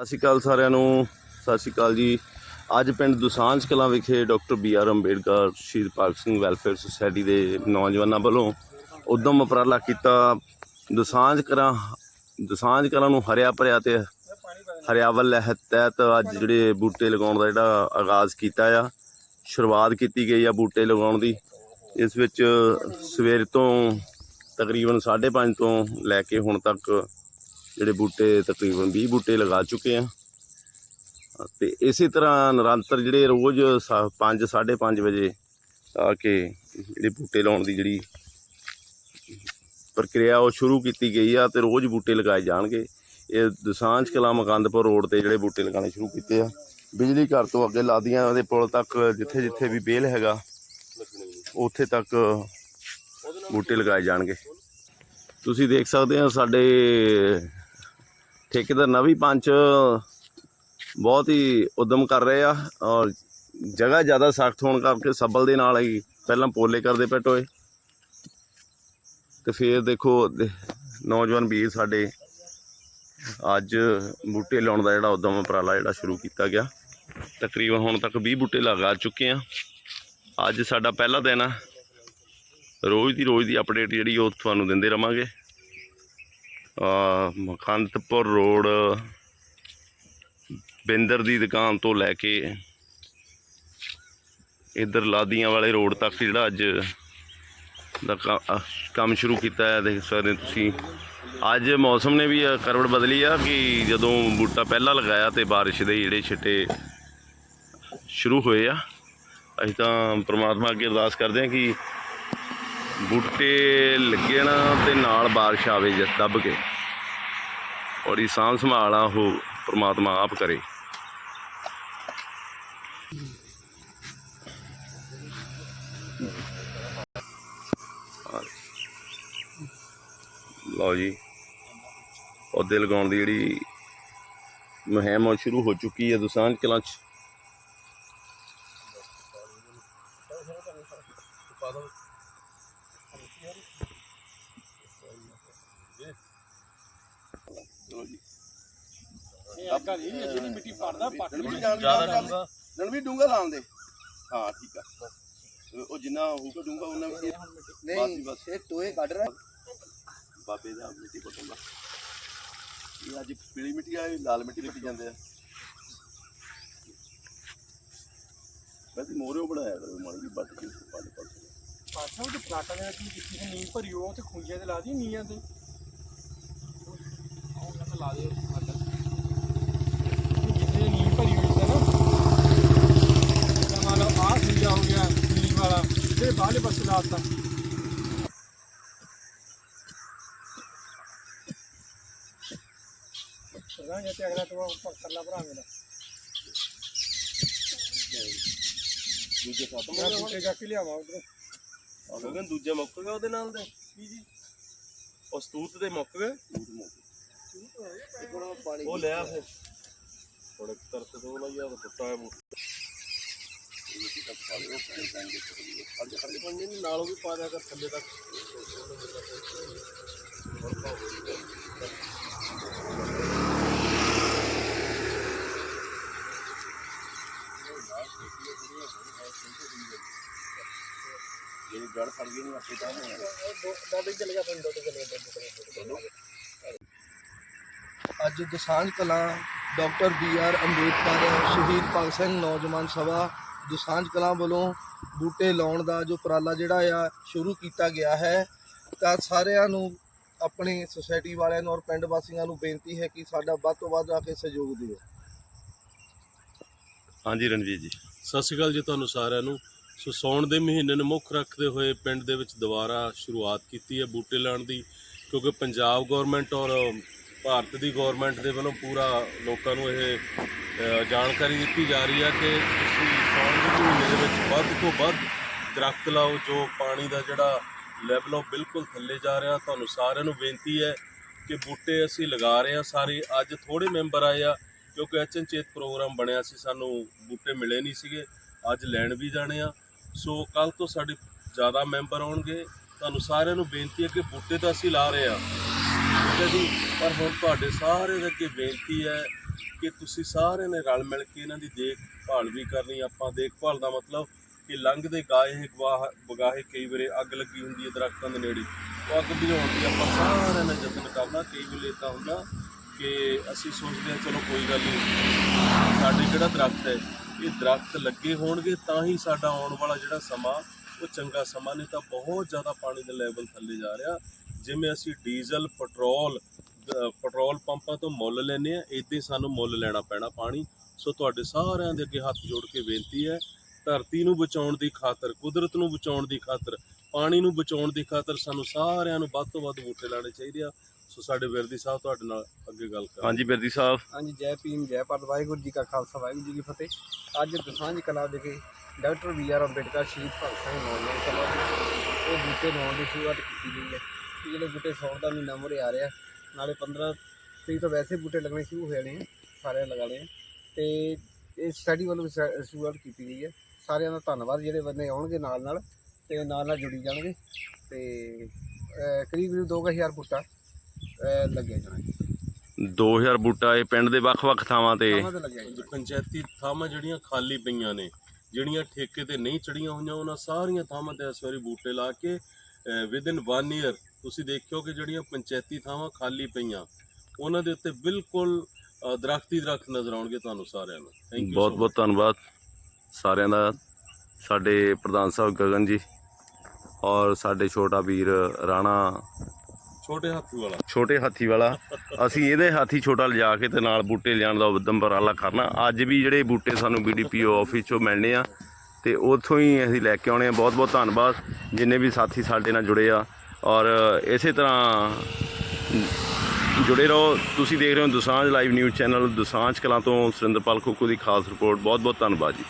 ਸਤਿ ਸ਼੍ਰੀ ਅਕਾਲ ਸਾਰਿਆਂ ਨੂੰ। ਸਤਿ ਸ਼੍ਰੀ ਅਕਾਲ ਜੀ। ਅੱਜ ਪਿੰਡ ਦੁਸਾਂਝ ਕਲਾਂ ਵਿਖੇ doctor B R Ambedkar Shaheed Bhagat Singh welfare society ਦੇ ਨੌਜਵਾਨਾਂ ਵੱਲੋਂ ਉਦਮ ਉਪਰਾਲਾ ਕੀਤਾ। ਦੁਸਾਂਝ ਕਲਾਂ ਦੁਸਾਂਝ ਕਲਾਂ ਨੂੰ ਹਰਿਆ ਭਰਿਆ ਤੇ ਹਰਿਆਵਲ ਲਹਿਤ ਤਹਿਤ ਅੱਜ ਜਿਹੜੇ ਬੂਟੇ ਲਗਾਉਣ ਦਾ ਜਿਹੜਾ ਆਗਾਜ਼ ਕੀਤਾ ਆ, ਸ਼ੁਰੂਆਤ ਕੀਤੀ ਗਈ ਆ ਬੂਟੇ ਲਗਾਉਣ ਦੀ। ਇਸ ਵਿੱਚ ਸਵੇਰ ਤੋਂ ਤਕਰੀਬਨ 5:30 ਤੋਂ ਲੈ ਕੇ ਹੁਣ ਤੱਕ ਜਿਹੜੇ ਬੂਟੇ ਤਕਰੀਬਨ 20 ਬੂਟੇ ਲਗਾ ਚੁੱਕੇ ਆ। ਤੇ ਇਸੇ ਤਰ੍ਹਾਂ ਨਿਰੰਤਰ ਜਿਹੜੇ ਰੋਜ਼ 5 5:30 ਵਜੇ ਆ ਕੇ ਜਿਹੜੇ ਬੂਟੇ ਲਾਉਣ ਦੀ ਜਿਹੜੀ ਪ੍ਰਕਿਰਿਆ ਉਹ ਸ਼ੁਰੂ ਕੀਤੀ ਗਈ ਆ ਤੇ ਰੋਜ਼ ਬੂਟੇ ਲਗਾਏ ਜਾਣਗੇ। ਇਹ ਦਸਾਂਝ ਕਲਾਂ ਮਕੰਦਪੁਰ ਰੋਡ ਤੇ ਜਿਹੜੇ ਬੂਟੇ ਲਗਾਉਣੇ ਸ਼ੁਰੂ ਕੀਤੇ ਆ। ਬਿਜਲੀ ਘਰ ਤੋਂ ਅੱਗੇ ਲਾਦੀਆਂ ਉਹਦੇ ਪੁਲ ਤੱਕ ਜਿੱਥੇ ਜਿੱਥੇ ਵੀ ਬੇਲ ਹੈਗਾ, ਉੱਥੇ ਤੱਕ ਬੂਟੇ ਲਗਾਏ ਜਾਣਗੇ। ਤੁਸੀਂ ਦੇਖ ਸਕਦੇ ਹੋ ਸਾਡੇ ਠੇਕੇਦਾਰ ਨਵੀ ਪੰਚ ਬਹੁਤ ਹੀ ਉਦਮ ਕਰ ਰਹੇ ਆ ਔਰ ਜਗ੍ਹਾ ਜ਼ਿਆਦਾ ਸਖਤ ਹੋਣ ਕਰਕੇ ਸਬਲ ਦੇ ਨਾਲ ਹੀ ਪਹਿਲਾਂ ਪੋਲੇ ਕਰਦੇ ਪਏ ਟੋਏ। ਤੇ ਫਿਰ ਦੇਖੋ ਨੌਜਵਾਨ ਵੀਰ ਸਾਡੇ ਅੱਜ ਬੂਟੇ ਲਾਉਣ ਦਾ ਜਿਹੜਾ ਉਦਮ ਉਪਰਾਲਾ ਜਿਹੜਾ ਸ਼ੁਰੂ ਕੀਤਾ ਗਿਆ। ਤਕਰੀਬਨ ਹੁਣ ਤੱਕ 20 ਬੂਟੇ ਲਗਾ ਚੁੱਕੇ ਆ। ਅੱਜ ਸਾਡਾ ਪਹਿਲਾ ਦਿਨ ਆ। ਰੋਜ਼ ਦੀ ਰੋਜ਼ ਦੀ ਅਪਡੇਟ ਜਿਹੜੀ ਉਹ ਤੁਹਾਨੂੰ ਦਿੰਦੇ ਰਵਾਂਗੇ। ਆ ਰੋਡ, ਬਿੰਦਰ ਦੀ ਦੁਕਾਨ ਤੋਂ ਲੈ ਕੇ ਇਧਰ ਲਾਦੀਆਂ ਵਾਲੇ ਰੋਡ ਤੱਕ ਜਿਹੜਾ ਅੱਜ ਦਾ ਕੰਮ ਸ਼ੁਰੂ ਕੀਤਾ ਹੈ। ਦੇਖ ਸਕਦੇ ਤੁਸੀਂ। ਅੱਜ ਮੌਸਮ ਨੇ ਵੀ ਕਰਵਟ ਬਦਲੀ ਆ ਕਿ ਜਦੋਂ ਬੂਟਾ ਪਹਿਲਾਂ ਲਗਾਇਆ ਤੇ ਬਾਰਿਸ਼ ਦੇ ਜਿਹੜੇ ਛਿੱਟੇ ਸ਼ੁਰੂ ਹੋਏ ਆ, ਅਸੀਂ ਤਾਂ ਪ੍ਰਮਾਤਮਾ ਅੱਗੇ ਅਰਦਾਸ ਕਰਦੇ ਹਾਂ ਕਿ ਬੂਟੇ ਲੱਗਣ ਤੇ ਨਾਲ ਬਾਰਿਸ਼ ਆਵੇ ਜ ਦੱਬ ਕੇ। ਔਰ ਇਹ ਸਾਂਭ ਸੰਭਾਲ ਆ, ਉਹ ਪ੍ਰਮਾਤਮਾ ਆਪ ਕਰੇ। ਲਓ ਜੀ ਪੌਦੇ ਲਗਾਉਣ ਦੀ ਜਿਹੜੀ ਮੁਹਿੰਮ ਉਹ ਸ਼ੁਰੂ ਹੋ ਚੁੱਕੀ ਹੈ ਦੁਸਾਂਝ ਕਲਾਂ 'ਚ। ਜਣ ਵੀ ਡੂੰਗਾ ਲਾਉਣ ਦੇ ਹਾਂ ਠੀਕ ਆ। ਉਹ ਜਿੰਨਾ ਹੋਊਗਾ ਡੂੰਗਾ ਉਹਨਾਂ ਵੀ ਨਹੀਂ ਬਸ। ਇਹ ਟੋਏ ਕੱਢ ਰਿਹਾ। ਬਾਬੇ ਦਾ ਮਿੱਟੀ ਪੁੱਟਣ ਦਾ। ਇਹ ਅੱਜ ਪੀਲੀ ਮਿੱਟੀ ਆ ਇਹ ਲਾਲ ਮਿੱਟੀ ਪੁੱਟੀ ਜਾਂਦੇ ਆ। ਵੈਸੇ ਮੋਰਿਓ ਬਣਾਇਆ ਕਰੋ ਮਾੜੀ ਜਿਹੀ ਵੱਟ ਕੇ ਪੱਲ ਪੱਲ ਪਾਸਾ ਉਹ ਪਲਾਟਾ ਦੇ ਵਿੱਚ ਜਿੱਥੇ ਨੀਂਹ ਭਰੀ ਉਹ ਤੇ ਖੁੰਝੇ ਤੇ ਲਾ ਦੀ ਨੀਆਂ ਤੇ ਆਹ ਤਾਂ? ਲਾ ਦੇ ਜਿੱਥੇ ਦੀ ਨੀਂਹ ਭਰੀ ਹੋਈ ਹੈ ਨਾ। ਜਿੱਦਾਂ ਮੰਨ ਲਓ ਆਹ ਖੁੰਝਾ ਹੋ ਗਿਆ ਨੀਂਹ ਵਾਲਾ ਤੇ ਬਾਹਲੇ ਪਾਸੇ ਲਾਤਾ। ਸਦਾ ਜੇ ਤੇ ਅਗਲਾ ਤੋਂ ਉੱਪਰ ਕਰਲਾ ਭਰਾ ਮੇਰਾ ਦੂਜੇ ਖਤਮ ਮੈਂ ਬੂਟੇ ਜਾ ਕੇ ਲਿਆਵਾਂ ਉਧਰ। ਹੋ ਗਏ ਦੂਜੇ ਮੁੱਕ ਗਏ ਉਹਦੇ ਨਾਲ ਦੇ। ਕੀ ਜੀ? ਉਹ ਸਤੂਤ ਦੇ ਮੁੱਕ ਗਏ। ਉਹ ਲਿਆ ਫਿਰ। ਥੋੜੇ ਤਰਸ ਦੋ ਲਈ ਆ ਟੁੱਟਾ ਹੈ ਬੂਟ ਨਾਲੋਂ ਵੀ ਪਾ ਦਿਆ ਕਰ ਥੱਲੇ ਤੱਕ ਜਿਹੜੀ ਜੜ ਫੜ ਗਈ ਨਹੀਂ ਆਪੇ ਤਾਂ ਹੋਣਾ। ਦਾਦੀ ਚਲ ਗਿਆ ਪਿੰਡ ਤੋਂ ਚਲ ਗਿਆ ਅੱਜ Dosanjh Kalan doctor B R Ambedkar ਸ਼ਹੀਦ ਭਗਤ ਸਿੰਘ ਨੌਜਵਾਨ ਸਭਾ ਦਸਾਂਝ ਕਲਾਂ ਵੱਲੋਂ ਬੂਟੇ ਲਾਉਣ ਦਾ ਜੋ ਉਪਰਾਲਾ ਜਿਹੜਾ ਆ ਸ਼ੁਰੂ ਕੀਤਾ ਗਿਆ ਹੈ। ਤਾਂ ਸਾਰਿਆਂ ਨੂੰ ਆਪਣੀ ਸੁਸਾਇਟੀ ਵਾਲਿਆਂ ਨੂੰ ਔਰ ਪਿੰਡ ਵਾਸੀਆਂ ਨੂੰ ਬੇਨਤੀ ਹੈ ਕਿ ਸਾਡਾ ਵੱਧ ਤੋਂ ਵੱਧ ਆ ਕੇ ਸਹਿਯੋਗ ਦਿਓ। ਹਾਂਜੀ ਰਣਜੀਤ ਜੀ। ਸਤਿ ਸ਼੍ਰੀ ਅਕਾਲ ਜੀ ਤੁਹਾਨੂੰ ਸਾਰਿਆਂ ਨੂੰ। ਸੋ ਸਾਉਣ ਦੇ ਮਹੀਨੇ ਨੂੰ ਮੁੱਖ ਰੱਖਦੇ ਹੋਏ ਪਿੰਡ ਦੇ ਵਿੱਚ ਦੁਬਾਰਾ ਸ਼ੁਰੂਆਤ ਕੀਤੀ ਹੈ ਬੂਟੇ ਲਾਉਣ ਦੀ ਕਿਉਂਕਿ ਪੰਜਾਬ ਗਵਰਨਮੈਂਟ ਔਰ ਭਾਰਤ ਦੀ ਗਵਰਨਮੈਂਟ ਦੇ ਵੱਲੋਂ ਪੂਰਾ ਲੋਕਾਂ ਨੂੰ ਇਹ ਜਾਣਕਾਰੀ ਦਿੱਤੀ ਜਾ ਰਹੀ ਹੈ ਕਿ ਤੁਸੀਂ ਸਾਉਣ ਦੇ ਮਹੀਨੇ ਦੇ ਵਿੱਚ ਵੱਧ ਤੋਂ ਵੱਧ ਦਰਖਤ ਲਾਓ, ਜੋ ਪਾਣੀ ਦਾ ਜਿਹੜਾ ਲੈਵਲ ਉਹ ਬਿਲਕੁਲ ਥੱਲੇ ਜਾ ਰਿਹਾ। ਤੁਹਾਨੂੰ ਸਾਰਿਆਂ ਨੂੰ ਬੇਨਤੀ ਹੈ ਕਿ ਬੂਟੇ ਅਸੀਂ ਲਗਾ ਰਹੇ ਹਾਂ ਸਾਰੇ। ਅੱਜ ਥੋੜੇ ਮੈਂਬਰ ਆਏ ਆ, ਕਿਉਂਕਿ ਅਚਨਚੇਤ ਪ੍ਰੋਗਰਾਮ ਬਣਿਆ ਸੀ, ਸਾਨੂੰ ਬੂਟੇ ਮਿਲੇ ਨਹੀਂ ਸੀਗੇ। ਅੱਜ ਲੈਣ ਵੀ ਜਾਣੇ ਆ। ਸੋ ਕੱਲ ਤੋਂ ਸਾਡੇ ਜ਼ਿਆਦਾ ਮੈਂਬਰ ਆਉਣਗੇ। ਤੁਹਾਨੂੰ ਸਾਰਿਆਂ ਨੂੰ ਬੇਨਤੀ ਹੈ ਕਿ ਬੂਟੇ ਤਾਂ ਅਸੀਂ ਲਾ ਰਹੇ ਆ ਠੀਕ ਹੈ ਜੀ ਪਰ ਹੁਣ ਤੁਹਾਡੇ ਸਾਰੇ ਦੇ ਅੱਗੇ ਬੇਨਤੀ ਹੈ ਕਿ ਤੁਸੀਂ ਸਾਰਿਆਂ ਨੇ ਰਲ ਮਿਲ ਕੇ ਇਹਨਾਂ ਦੀ ਦੇਖਭਾਲ ਵੀ ਕਰਨੀ, ਆਪਾਂ ਦੇਖਭਾਲ ਦਾ ਮਤਲਬ ਕਿ ਲੰਘਦੇ ਗਾਏ ਬਗਾਹੇ ਕਈ ਵੇਲੇ ਅੱਗ ਲੱਗੀ ਹੁੰਦੀ ਹੈ ਦਰਖਤਾਂ ਦੇ ਨੇੜੇ। ਉਹ ਅੱਗ ਬੁਝਾਉਣ ਦੀ ਆਪਾਂ ਸਾਰਿਆਂ ਨੇ ਯਤਨ ਕਰਨਾ, ਕਈ ਵੇਲੇ ਤਾਂ ਹੁੰਦਾ ਕਿ ਅਸੀਂ ਸੋਚਦੇ ਹਾਂ, ਚਲੋ ਕੋਈ ਗੱਲ ਨਹੀਂ, ਸਾਡੇ ਜਿਹੜਾ ਦਰਖਤ ਹੈ, ਇਹ ਦਰਖਤ ਲੱਗੇ ਹੋਣਗੇ ਤਾਂ ਹੀ ਸਾਡਾ ਆਉਣ ਵਾਲਾ ਜਿਹੜਾ ਸਮਾਂ, ਉਹ ਚੰਗਾ ਸਮਾਂ, ਨਹੀਂ ਤਾਂ ਬਹੁਤ ਜ਼ਿਆਦਾ ਪਾਣੀ ਦਾ ਲੈਵਲ ਥੱਲੇ ਜਾ ਰਿਹਾ। ਜਿਵੇਂ ਅਸੀਂ ਡੀਜ਼ਲ ਪੈਟਰੋਲ ਪੈਟਰੋਲ ਪੰਪਾਂ ਤੋਂ ਮੁੱਲ ਲੈਨੇ ਆ ਇਦਾਂ ਸਾਨੂੰ ਮੁੱਲ ਲੈਣਾ ਪੈਣਾ ਪਾਣੀ। ਸੋ ਤੁਹਾਡੇ ਸਾਰਿਆਂ ਦੇ ਅੱਗੇ ਹੱਥ ਜੋੜ ਕੇ ਬੇਨਤੀ ਹੈ ਧਰਤੀ ਨੂੰ ਬਚਾਉਣ ਦੀ ਖਾਤਰ ਕੁਦਰਤ ਨੂੰ ਬਚਾਉਣ ਦੀ ਖਾਤਰ ਪਾਣੀ ਨੂੰ ਬਚਾਉਣ ਦੀ ਖਾਤਰ ਸਾਨੂੰ ਸਾਰਿਆਂ ਨੂੰ ਵੱਧ ਤੋਂ ਵੱਧ ਬੂਟੇ ਲਾਣੇ ਚਾਹੀਦੇ ਆ। ਸੋ ਸਾਡੇ ਵਿਰਦੀ ਸਾਹਿਬ ਤੁਹਾਡੇ ਨਾਲ ਅੱਗੇ ਗੱਲ ਕਰਾਂਗੇ। ਹਾਂਜੀ ਬਿਰਦੀ ਸਾਹਿਬ। ਹਾਂਜੀ ਜੈ ਭੀਮ ਜੈ ਭਾਰਤ। ਵਾਹਿਗੁਰੂ ਜੀ ਕਾ ਖਾਲਸਾ ਵਾਹਿਗੁਰੂ ਜੀ ਕੀ ਫਤਿਹ। ਅੱਜ ਦਸਾਂਝ ਕਲਾ ਵਿਖੇ doctor B R Ambedkar Shaheed Bhagat Singh ਨੌਜਵਾਨ ਸਭਾ ਦੇ ਉਹ ਬੂਟੇ ਲਾਉਣ ਦੀ ਸ਼ੁਰੂਆਤ ਕੀਤੀ ਗਈ ਹੈ। ਕਿ ਜਿਹੜੇ ਬੂਟੇ ਸੌਣ ਦਾ ਮਹੀਨਾ ਮੁਰੇ ਆ ਰਿਹਾ ਨਾਲੇ 15 ਤਰੀਕ ਤੋਂ ਵੈਸੇ ਬੂਟੇ ਲੱਗਣੇ ਸ਼ੁਰੂ ਹੋ ਜਾਣੇ ਆ ਸਾਰਿਆਂ ਲਗਾਣੇ ਆ। ਤੇ ਇਹ ਸਟੱਡੀ ਵੱਲੋਂ ਸ਼ੁਰੂਆਤ ਕੀਤੀ ਗਈ ਹੈ ਸਾਰਿਆਂ ਦਾ ਧੰਨਵਾਦ ਜਿਹੜੇ ਬੰਦੇ ਆਉਣਗੇ ਨਾਲ ਨਾਲ ਤੇ ਨਾਲ ਨਾਲ ਜੁੜੀ ਜਾਣਗੇ। ਤੇ ਅਹ, ਕਰੀਬ ਕਰੀਬ 2000 ਬੂਟਾ ਅਹ, ਲੱਗਿਆ ਜਾਣਾ 2000 ਬੂਟਾ ਇਹ ਪਿੰਡ ਦੇ ਵੱਖ-ਵੱਖ ਥਾਵਾਂ ਤੇ। ਥਾਵਾਂ ਤੇ ਲੱਗਿਆ ਜਾਣਾ ਪੰਚਾਇਤੀ ਥਾਵਾਂ ਜਿਹੜੀਆਂ ਖਾਲੀ ਪਈਆਂ ਨੇ ਜਿਹੜੀਆਂ ਠੇਕੇ ਤੇ ਨਹੀਂ ਚੜੀਆਂ ਹੋਈਆਂ ਉਹਨਾਂ ਸਾਰੀਆਂ ਥਾਵਾਂ ਤੇ ਇਸ ਵਾਰੀ ਬੂਟੇ ਲਾ ਕੇ ਵਿਦਿਨ 1 ਈਅਰ ਤੁਸੀਂ ਦੇਖਿਓ ਕਿ ਜਿਹੜੀਆਂ ਪੰਚਾਇਤੀ ਥਾਵਾਂ ਖਾਲੀ ਪਈਆਂ ਉਹਨਾਂ ਦੇ ਉੱਤੇ ਬਿਲਕੁਲ ਦਰਖਤ ਦਰਖਤ ਨਜ਼ਰ ਆਉਣਗੇ ਤੁਹਾਨੂੰ ਸਾਰਿਆਂ ਨੂੰ। ਥੈਂਕ ਯੂ ਬਹੁਤ ਬਹੁਤ ਧੰਨਵਾਦ ਸਾਰਿਆਂ ਦਾ ਸਾਡੇ ਪ੍ਰਧਾਨ ਸਾਹਿਬ ਗਗਨ ਜੀ ਔਰ ਸਾਡੇ ਛੋਟਾ ਵੀਰ ਰਾਣਾ। ਛੋਟੇ ਹਾਥੀ ਵਾਲਾ। ਛੋਟੇ ਹਾਥੀ ਵਾਲਾ। ਅਸੀਂ ਇਹਦੇ ਹਾਥੀ ਛੋਟਾ ਲਿਜਾ ਕੇ ਤੇ ਨਾਲ ਬੂਟੇ ਲਿਆਉਣ ਦਾ ਉਦਮ ਉਪਰਾਲਾ ਕਰਨਾ। ਅੱਜ ਵੀ ਜਿਹੜੇ ਬੂਟੇ ਸਾਨੂੰ ਬੀਡੀਪੀਓ ਆਫਿਸ ਚੋਂ ਮਿਲਣੇ ਆ ਤੇ ਉੱਥੋਂ ਹੀ ਅਸੀਂ ਲੈ ਕੇ ਆਉਣੇ ਆ। ਬਹੁਤ ਬਹੁਤ ਧੰਨਵਾਦ। ਜਿੰਨੇ ਵੀ ਸਾਥੀ ਸਾਡੇ ਨਾਲ ਜੁੜੇ ਆ ਔਰ ਇਸੇ ਤਰ੍ਹਾਂ ਜੁੜੇ ਰਹੋ। ਤੁਸੀਂ ਦੇਖ ਰਹੇ ਹੋ Dosanjh live news channel Dosanjh Kalan ਤੋਂ ਸੁਰਿੰਦਰਪਾਲ ਖੋਖੋ ਦੀ ਖਾਸ ਰਿਪੋਰਟ। ਬਹੁਤ ਬਹੁਤ ਧੰਨਵਾਦ ਜੀ।